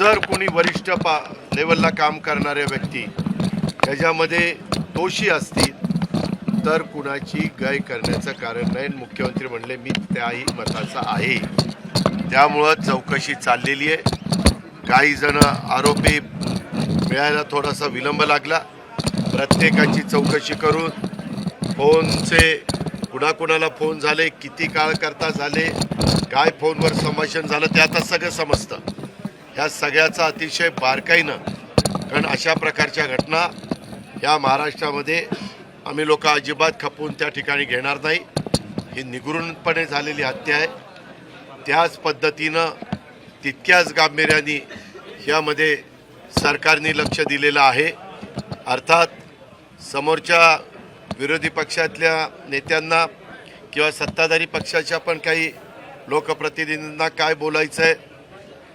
जर कोणी वरिष्ठ पा लेवलला काम करणाऱ्या व्यक्ती त्याच्यामध्ये दोषी असतील तर कुणाची गय करण्याचं कारण नाही. मुख्यमंत्री म्हणले मी त्याही मताचा आहे. त्यामुळं चौकशी चाललेली आहे. काही जण आरोपी मिळायला थोडासा विलंब लागला. प्रत्येकाची चौकशी करून फोनचे कुणाकुणाला फोन झाले किती काळ करता झाले काय फोनवर संभाषण झालं ते आता सगळं समजतं. ह्या सगळ्याचा अतिशय बारकाईनं कारण अशा प्रकारच्या घटना या महाराष्ट्रामध्ये आम्ही लोक अजिबात खपवून त्या ठिकाणी घेणार नाही. ही निगुरूनपणे झालेली हत्या आहे. त्याच पद्धतीनं तितक्याच गांभीर्याने यामध्ये सरकारने लक्ष दिलेलं आहे. अर्थात समोरच्या विरोधी पक्षातल्या नेत्यांना किंवा सत्ताधारी पक्षाच्या पण काही लोकप्रतिनिधींना काय बोलायचं आहे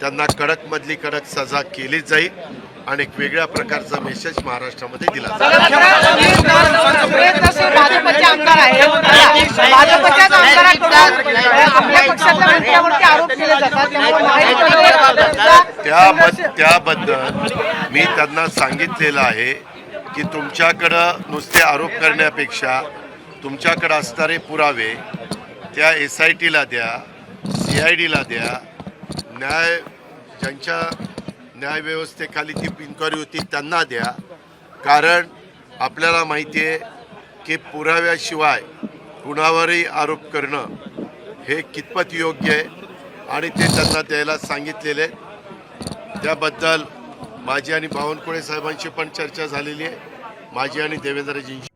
त्यांना कडकमधली कडक सजा केलीच जाईल आणि एक वेगळ्या प्रकारचा मेसेज महाराष्ट्रामध्ये दिला केले त्याबद्दल मी त्यांना सांगितलेलं आहे की तुमच्याकडं नुसते आरोप करण्यापेक्षा तुमच्याकडं असणारे पुरावे त्या एस आय टीला द्या सी आय डीला द्या न्याय ज्यांच्या न्यायव्यवस्थेखाली जी इन्क्वायरी होती त्यांना द्या. कारण आपल्याला माहिती आहे की पुराव्याशिवाय कुणावरही आरोप करणं हे कितपत योग्य आहे आणि ते त्यांना द्यायला सांगितलेले त्याबद्दल माझी आणि बावनकुळे साहेबांशी पण चर्चा झालेली आहे. माझी आणि देवेंद्रजींची